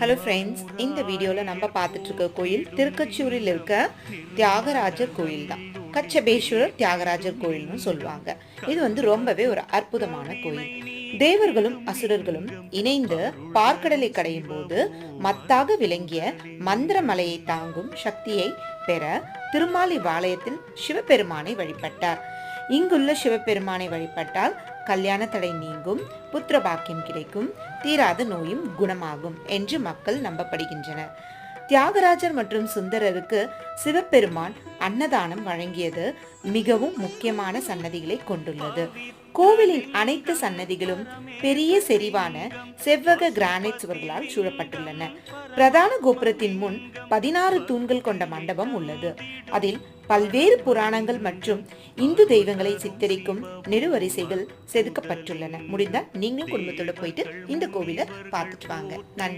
Hello friends இந்த வீடியோவில் நம்ம பார்த்துட்டு இருக்க கோயில் திருக்கச்சூரில் இருக்க தியாகராஜர் கோயில் தான். கச்சபேஸ்வரர் தியாகராஜர் கோயில்னு சொல்லுவாங்க. இது வந்து ரொம்பவே ஒரு அற்புதமான கோயில். தேவர்களும் அசுரர்களும் இணைந்து பார்க்கடலை கடையும் போது மத்தாக விளங்கிய மந்திர மலையை தாங்கும் சக்தியை பெற திருமாலி வாளையத்தில் சிவபெருமானை வழிபட்டார். இங்குள்ள சிவபெருமானை வழிபட்டால் கல்யாண தடை நீங்கும் புத்திர பாக்கியம் கிடைக்கும் தீராத நோயும் குணமாகும் என்று மக்கள் நம்பப்படுகின்றனர். தியாகராஜர் மற்றும் சுந்தரருக்கு சிவபெருமான் அன்னதானம் வழங்கியது மிகவும் முக்கியமான சன்னதிகளை கொண்டுள்ளது. கோவிலின் அனைத்து சன்னதிகளும் பெரிய செறிவான செவ்வக கிரானைட் சுவர்களால் சூழப்பட்டுள்ளன. பிரதான கோபுரத்தின் முன் பதினாறு தூண்கள் கொண்ட மண்டபம் உள்ளது. அதில் பல்வேறு புராணங்கள் மற்றும் இந்து தெய்வங்களை சித்தரிக்கும் நெடுவரிசைகள் செதுக்கப்பட்டுள்ளன. முடிந்தால் நீங்களும் குடும்பத்தோட போயிட்டு இந்த கோவிலை பார்த்துட்டு வாங்க. நன்றி.